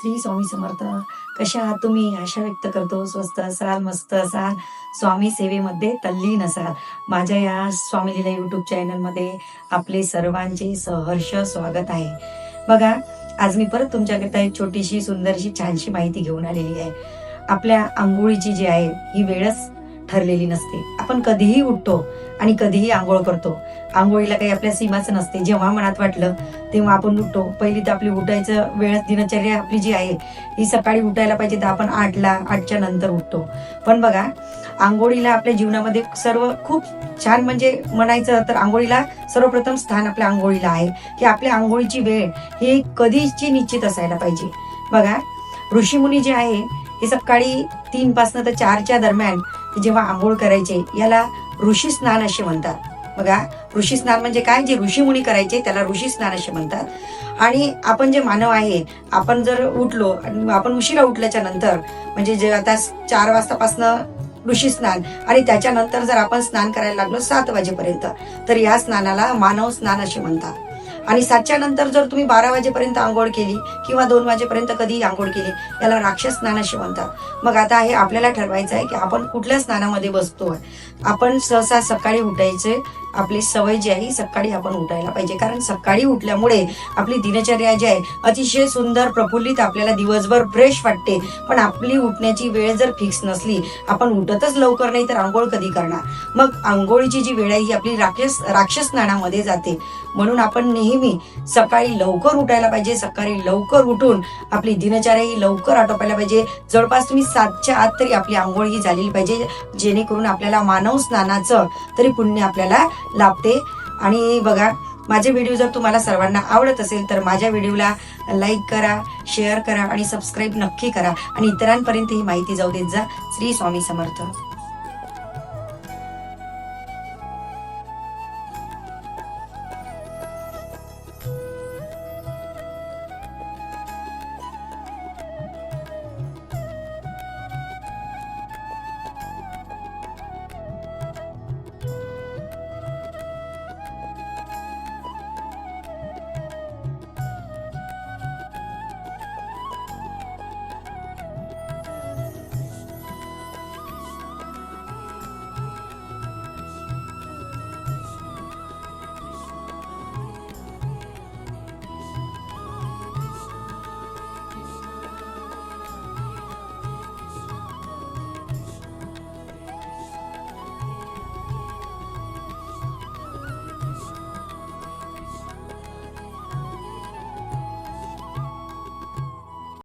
श्री स्वामी समर्थ. कशा आहात तुम्ही? आशा व्यक्त करतो. स्वस्त असाल मस्त असाल. स्वामी सेवेमध्ये तल्लीन असाल. माझ्या या स्वामी लिला युट्यूब चॅनलमध्ये आपले सर्वांचे सहर्ष स्वागत आहे. बघा आज मी परत तुमच्याकरिता एक छोटीशी सुंदरशी छानशी माहिती घेऊन आलेली आहे. आपल्या आंघोळीची जी आहे ही वेळच ठरलेली नसते. आपण कधीही उठतो आणि कधीही आंघोळ करतो. आंघोळीला काही आपल्या सीमाच नसते. जेव्हा मनात वाटलं तेव्हा आपण उठतो. पहिली तर आपली उठायचं वेळ दिनचर्या आपली जी आहे ही सकाळी उठायला पाहिजे तर आपण आठला आठच्या नंतर उठतो. पण बघा आंघोळीला आपल्या जीवनामध्ये सर्व खूप छान म्हणजे म्हणायचं तर आंघोळीला सर्वप्रथम स्थान आपल्या आंघोळीला आहे. की आपल्या आंघोळीची वेळ ही कधीची निश्चित असायला पाहिजे. बघा ऋषीमुनी जे आहे हे सकाळी तीन पासनं तर चारच्या दरम्यान जेव्हा आंघोळ करायचे याला ऋषी स्नान असे म्हणतात. बघा ऋषी स्नान म्हणजे काय? जे ऋषीमुनी करायचे त्याला ऋषी स्नान असे म्हणतात. आणि आपण जे मानव आहे आपण जर उठलो आणि आपण उशिरा उठल्याच्या नंतर म्हणजे जे आता चार वाजतापासनं ऋषी स्नान आणि त्याच्यानंतर जर आपण स्नान करायला लागलो सात वाजेपर्यंत तर या स्नानाला मानव स्नान असे म्हणतात. आणि सातच्या नंतर जर तुम्ही बारा वाजेपर्यंत आंघोळ केली किंवा दोन वाजेपर्यंत कधी आंघोळ केली याला राक्षस स्नान असे म्हणतात. मग आता हे आपल्याला ठरवायचं आहे की आपण कुठल्या स्नानामध्ये बसतोय? आपण सहसा सकाळी उठायचे. आपली सवय जी आहे ही सकाळी आपण उठायला पाहिजे. कारण सकाळी उठल्यामुळे आपली दिनचर्या जी आहे अतिशय सुंदर प्रफुल्लित आपल्याला दिवसभर फ्रेश वाटते. पण आपली उठण्याची वेळ जर फिक्स नसली आपण उठतच लवकर नाही तर आंघोळ कधी करणार? मग आंघोळीची जी वेळ आहे ही आपली राक्षस राक्षस स्नानामध्ये जाते. म्हणून आपण नेहमी नेहमी सकाळी लवकर उठायला पाहिजे सकाळी लवकर उठून आपली दिनचर्या ही लवकर आटोपायला पाहिजे. जवळपास तुम्ही सातच्या आत तरी आपली आंघोळ ही झालेली पाहिजे जेणेकरून आपल्याला मानव स्नानाचं तरी पुण्य आपल्याला लाभते. आणि बघा माझे व्हिडिओ जर तुम्हाला सर्वांना आवडत असेल तर माझ्या व्हिडिओला लाईक करा शेअर करा आणि सबस्क्राईब नक्की करा. आणि इतरांपर्यंत ही माहिती जाऊ देत जा. श्री स्वामी समर्थ.